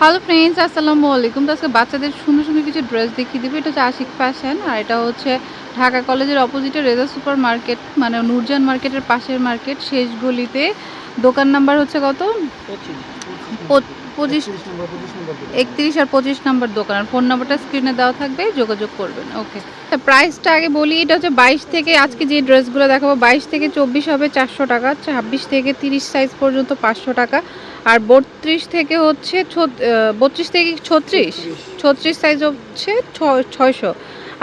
Hello friends আসসালামু আলাইকুম। তো আজকে বাচ্চাদের সুন্দর সুন্দর কিছু ড্রেস দেখিয়ে দেবো। এটা হচ্ছে আশিক ফ্যাশন আর এটা হচ্ছে ঢাকা কলেজের অপোজিটে রেজা সুপার মার্কেট মানে নূরজান মার্কেটের পাশের মার্কেট শেষ গলিতে। দোকান নাম্বার হচ্ছে কত? পঁচ- পঁচিশ, একত্রিশ আর পঁচিশ নাম্বার দোকান। আর ফোন নাম্বারটা স্ক্রিনে দেওয়া থাকবে, যোগাযোগ করবেন। ওকে প্রাইসটা আগে বলি, এটা হচ্ছে বাইশ থেকে, আজকে যে ড্রেসগুলো দেখাবো, বাইশ থেকে চব্বিশ হবে চারশো টাকা, ছাব্বিশ থেকে তিরিশ সাইজ পর্যন্ত পাঁচশো টাকা। আর বত্রিশ থেকে হচ্ছে বত্রিশ থেকে ছত্রিশ। ছত্রিশ সাইজ হচ্ছে ছয়শো।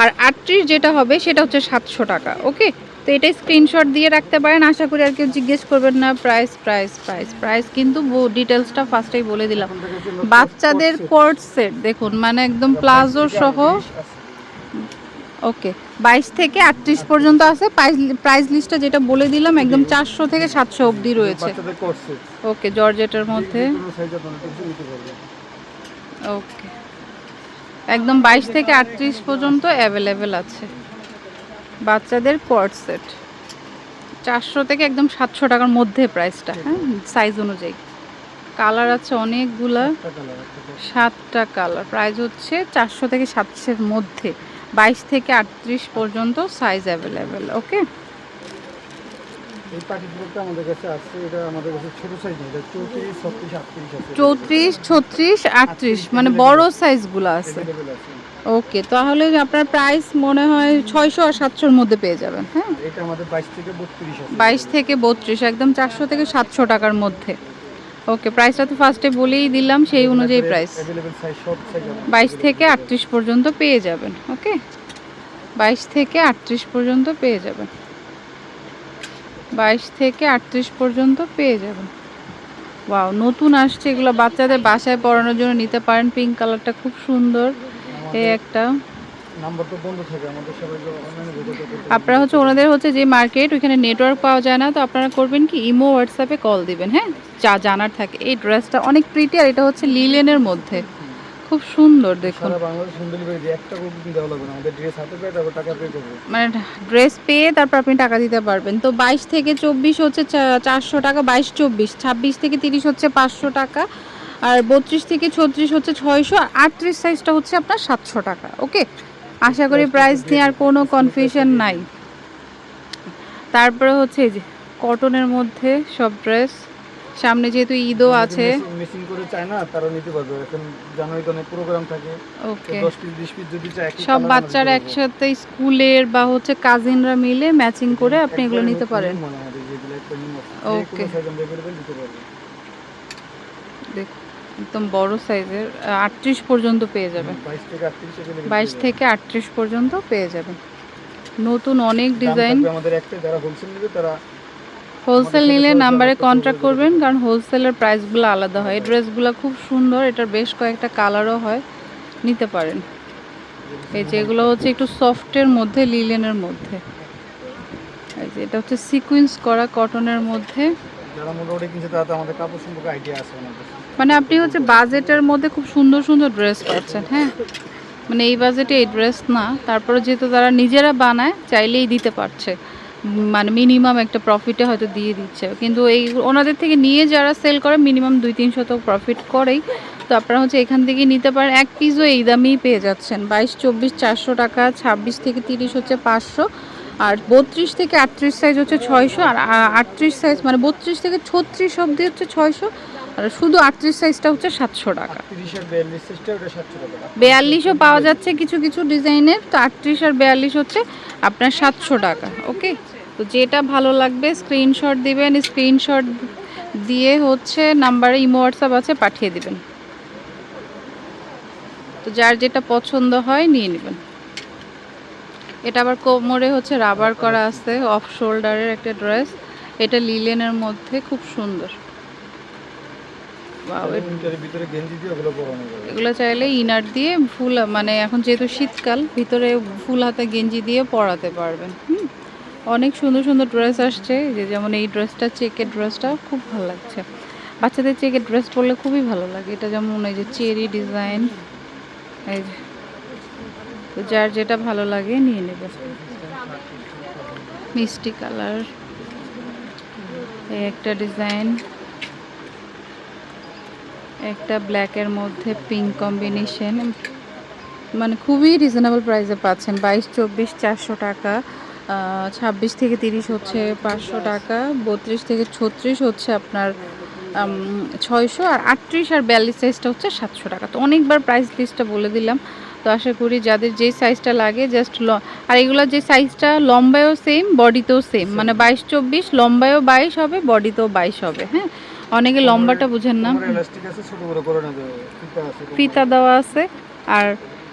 আর আটত্রিশ যেটা হবে সেটা হচ্ছে সাতশো টাকা ওকে? তো এটাই স্ক্রিনশট দিয়ে রাখতে পারেন। আশা করি আর কেউ জিজ্ঞেস করবেন না। প্রাইস প্রাইস প্রাইস প্রাইস কিন্তু ডিটেলসটা ফার্স্টেই বলে দিলাম। বাচ্চাদের কোর্ট সেট দেখুন মানে একদম প্লাজো সহ ওকে। বাইশ থেকে আটত্রিশ পর্যন্ত আছে। প্রাইস লিস্টটা যেটা বলে দিলাম একদম চারশো থেকে সাতশো অবধি রয়েছে। ওকে জর্জেটের মধ্যে। ওকে। একদম বাইশ থেকে আটত্রিশ পর্যন্ত অ্যাভেলেবেল আছে। বাচ্চাদের কোয়ার্ড সেট চারশো থেকে একদম সাতশো টাকার মধ্যে প্রাইসটা হ্যাঁ? সাইজ অনুযায়ী। কালার আছে অনেকগুলা। সাতটা কালার প্রাইস হচ্ছে চারশো থেকে সাতশোর মধ্যে। বাইশ থেকে আটত্রিশ পর্যন্ত সাইজ অ্যাভেলেবেল ওকে চৌত্রিশ ছত্রিশ আটত্রিশ মানে বড় সাইজগুলো আছে। ওকে তাহলে আপনার প্রাইস মনে হয় ছয়শো আর সাতশোর মধ্যে পেয়ে যাবেন হ্যাঁ? বাইশ থেকে বত্রিশ একদম চারশো থেকে সাতশো টাকার মধ্যে। ওকে প্রাইসটা তো ফার্স্টে বলেই দিলাম সেই অনুযায়ী প্রাইস বাইশ থেকে আটত্রিশ পর্যন্ত পেয়ে যাবেন ওকে? বাইশ থেকে আটত্রিশ পর্যন্ত পেয়ে যাবেন। বাইশ থেকে আটত্রিশ পর্যন্ত পেয়ে যাবেন। ওয়াও নতুন আসছে এগুলো বাচ্চাদের বাসায় পরানোর জন্য নিতে পারেন। পিঙ্ক কালারটা খুব সুন্দর। এই একটা। আপনারা হচ্ছে ওনাদের হচ্ছে যে মার্কেট ওইখানে নেটওয়ার্ক পাওয়া যায় না তো আপনারা করবেন কি ইমো হোয়াটসঅ্যাপে কল দিবেন হ্যাঁ? যা জানার থাকে। এই ড্রেসটা অনেক প্রিটি আর এটা হচ্ছে লিলেনের মধ্যে। খুব সুন্দর দেখুন। মানে ড্রেস পেয়ে তারপর আপনি টাকা দিতে পারবেন। তো বাইশ থেকে চব্বিশ হচ্ছে চারশো টাকা বাইশ চব্বিশ ছাব্বিশ থেকে তিরিশ হচ্ছে পাঁচশো টাকা আর বত্রিশ থেকে ছত্রিশ হচ্ছে ছয়শো আর আটত্রিশ সাইজটা হচ্ছে আপনার সাতশো টাকা ওকে আশা করি প্রাইস নিয়ে আর কোনো কনফিউশন নাই। তারপরে হচ্ছে এই যে কটনের মধ্যে সব ড্রেস সামনে যেহেতু ঈদও আছে। করে চায় না তারা নিতে পারবে। এখন জানুয়ারিতে অনেক প্রোগ্রাম থাকে। ওকে দশ পিস বিশ পিস যদি চায় সব বাচ্চারা একসাথে স্কুলের বা হচ্ছে কাজিনরা মিলে ম্যাচিং করে আপনি এগুলো নিতে পারেন। ওকে মানে একদম বড় সাইজের আটত্রিশ পর্যন্ত পেয়ে যাবেন 22 থেকে 38 available বাইশ থেকে আটত্রিশ পর্যন্ত পেয়ে যাবেন নতুন অনেক ডিজাইন। আমাদের একটা যারা হোলসেল নেবে তারা হোলসেল নিলে নাম্বারে কন্ট্যাক্ট করবেন কারণ হোলসেলের প্রাইসগুলো আলাদা হয়। এই ড্রেসগুলো খুব সুন্দর এটার বেশ কয়েকটা কালারও হয়। নিতে পারেন। এই যেগুলো হচ্ছে একটু সফটের মধ্যে লিলেনের মধ্যে। এই যে এটা হচ্ছে সিকুয়েন্স করা কটনের মধ্যে। যারা মোটামুটি কিনছে তারা তো আমাদের কাপড় সম্পর্কে আইডিয়া আছে আমাদের মানে আপনি হচ্ছে বাজেটের মধ্যে খুব সুন্দর সুন্দর ড্রেস পাচ্ছেন হ্যাঁ? মানে এই বাজেটে এই ড্রেস না, তারপরে যেহেতু তারা নিজেরা বানায়, চাইলেই দিতে পারছে। মানে মিনিমাম একটা প্রফিটে হয়তো দিয়ে দিচ্ছে। কিন্তু এই ওনাদের থেকে নিয়ে যারা সেল করে মিনিমাম দুই তিনশো তো প্রফিট করেই, তো আপনারা হচ্ছে এখান থেকে নিতে পারেন। এক পিসও এই দামেই পেয়ে যাচ্ছেন। বাইশ, চব্বিশ, চারশো টাকা, ছাব্বিশ থেকে তিরিশ হচ্ছে পাঁচশো। আর বত্রিশ থেকে আটত্রিশ সাইজ হচ্ছে ছয়শো। আর আটত্রিশ সাইজ মানে বত্রিশ থেকে ছত্রিশ অবধি হচ্ছে ছয়শো। আর শুধু আটত্রিশ সাইজটা হচ্ছে সাতশো টাকা। 38 আর 42 সাইজটা ওটা 700 টাকা। বেয়াল্লিশও পাওয়া যাচ্ছে কিছু কিছু ডিজাইনের তো আটত্রিশ আর বেয়াল্লিশ হচ্ছে আপনার সাতশো টাকা ওকে তো যেটা ভালো লাগবে স্ক্রিনশট দিবেন স্ক্রিনশট দিয়ে হচ্ছে নাম্বারে ইমো হোয়াটসঅ্যাপ আছে পাঠিয়ে দিবেন। তো যার যেটা পছন্দ হয় নিয়ে নেবেন। এটা আবার কোমরে হচ্ছে রাবার করা আছে অফ শোল্ডারের একটা ড্রেস এটা লিলেনের মধ্যে খুব সুন্দর Wow, it- ইন্টারের ভিতরে গেঞ্জি দিয়ে ওগুলো পরানো যাবে এগুলো চাইলে ইনার দিয়ে ফুল মানে এখন যেহেতু শীতকাল ভিতরে ফুল হাতে গেঞ্জি দিয়ে পরাতে পারবেন। হুম অনেক সুন্দর সুন্দর ড্রেস আসছে। যে যেমন এই ড্রেসটা চেকের ড্রেসটা খুব ভালো লাগছে। বাচ্চাদের চেকের ড্রেস পরলে খুবই ভালো লাগে। এটা যেমন এই যে চেরি ডিজাইন এই যে তো যার যেটা ভালো লাগে নিয়ে নেবে। মিষ্টি কালার এই একটা ডিজাইন একটা ব্ল্যাকের মধ্যে পিঙ্ক কম্বিনেশন মানে খুবই রিজনেবল প্রাইসে পাচ্ছেন। বাইশ চব্বিশ চারশো টাকা। ছাব্বিশ থেকে তিরিশ হচ্ছে পাঁচশো টাকা। বত্রিশ থেকে ছত্রিশ হচ্ছে আপনার ছয়শো। আর আটত্রিশ আর বিয়াল্লিশ সাইজটা হচ্ছে সাতশো টাকা। তো অনেকবার প্রাইস লিস্টটা বলে দিলাম। তো আশা করি যাদের যেই সাইজটা লাগে জাস্ট ল আর এগুলোর যে সাইজটা লম্বায়ও সেম বডিতেও সেম মানে বাইশ চব্বিশ লম্বায়ও বাইশ হবে বডিতেও বাইশ হবে হ্যাঁ? অনেকে লম্বাটা বুঝেন না। ফিতা দেওয়া আছে। আর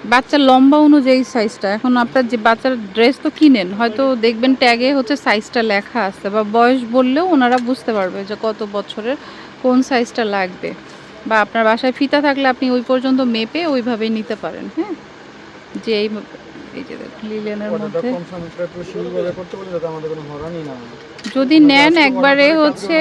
বাচ্চার লম্বা অনুযায়ী সাইজটা এখন আপনার যে বাচ্চার ড্রেস তো কিনেন হয়তো দেখবেন ট্যাগে হচ্ছে সাইজটা লেখা আছে বা বয়স বললেও ওনারা বুঝতে পারবে যে কত বছরের কোন সাইজটা লাগবে। বা আপনার বাসায় ফিতা থাকলে আপনি ওই পর্যন্ত মেপে ওইভাবেই নিতে পারেন হ্যাঁ? যে এই লিলেনের মধ্যে। যদি নেন একবারে হচ্ছে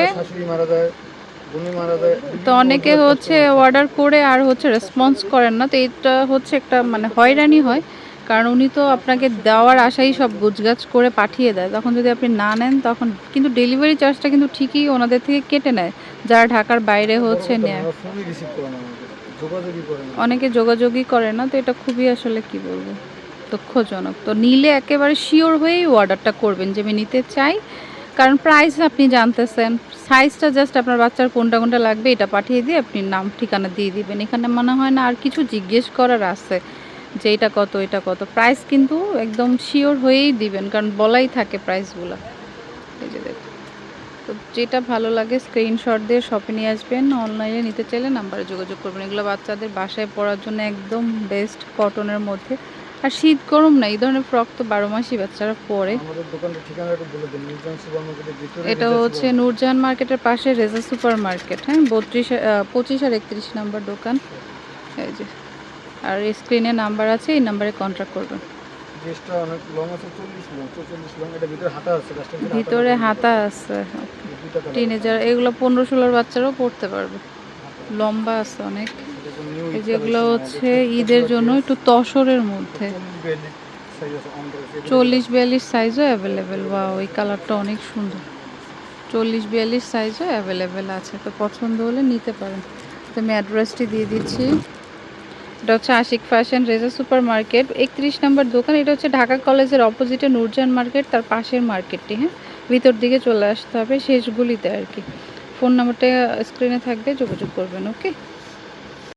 তো অনেকে হচ্ছে অর্ডার করে আর হচ্ছে রেসপন্স করেন না তো এটা হচ্ছে একটা মানে হয়রানি হয়। কারণ উনি তো আপনাকে দেওয়ার আশাই সব গুজগাছ করে পাঠিয়ে দেয়। তখন যদি আপনি না নেন তখন কিন্তু ডেলিভারি চার্জটা কিন্তু ঠিকই ওনাদের থেকে কেটে নেয়। যারা ঢাকার বাইরে হচ্ছে নেয়। অনেকে যোগাযোগই করে না তো এটা খুবই আসলে কি বলব দুঃখজনক। তো নিলে একেবারে শিওর হয়েই অর্ডারটা করবেন যে আমি নিতে চাই। কারণ প্রাইস আপনি জানতেছেন। সাইজটা জাস্ট আপনার বাচ্চার কোনটা কোনটা লাগবে, এটা পাঠিয়ে দিয়ে আপনি নাম, ঠিকানা দিয়ে দিবেন। এখানে মনে হয় না আর কিছু জিজ্ঞেস করার আছে যে এটা কত এটা কত। প্রাইস কিন্তু একদম শিওর হয়েই দিবেন, কারণ বলাই থাকে প্রাইসগুলো এই যে দেখুন। তো যেটা ভালো লাগে স্ক্রিনশট দিয়ে শপে নিয়ে আসবেন অনলাইনে নিতে চাইলে নাম্বারে যোগাযোগ করবেন। এগুলো বাচ্চাদের বাসায় পড়ার জন্য একদম বেস্ট কটনের মধ্যে। আর শীত গরম না এই ধরনের ফ্রক তো বারো মাসই বাচ্চারা পরে। এটা হচ্ছে নূরজাহান মার্কেটের পাশে রেজা সুপার মার্কেট হ্যাঁ বত্রিশ পঁচিশ আর একত্রিশ নাম্বার দোকান। এই যে আর স্ক্রিনে নাম্বার আছে এই নাম্বারে কন্ট্যাক্ট করবেন। ভিতরে হাতা আছে টিনেজার এগুলো পনেরো ষোলোর বাচ্চারাও পড়তে পারবে। লম্বা আছে অনেক। যেগুলো হচ্ছে ঈদের জন্য একটু তসরের মধ্যে। চল্লিশ বিয়াল্লিশ সাইজও অ্যাভেলেবেল বা ওই কালারটা অনেক সুন্দর। চল্লিশ বিয়াল্লিশ সাইজও অ্যাভেলেবেল আছে, তো পছন্দ হলে নিতে পারেন। তো আমি অ্যাড্রেসটি দিয়ে দিচ্ছি। এটা হচ্ছে Ashik fashion Reza super market একত্রিশ নম্বর দোকান, এটা হচ্ছে ঢাকা কলেজের অপোজিটে নূরজাহান মার্কেট তার পাশের মার্কেটটি হ্যাঁ? ভিতর দিকে চলে আসতে হবে শেষগুলিতে আর কি। ফোন নাম্বারটা স্ক্রিনে থাকবে, যোগাযোগ করবেন ওকে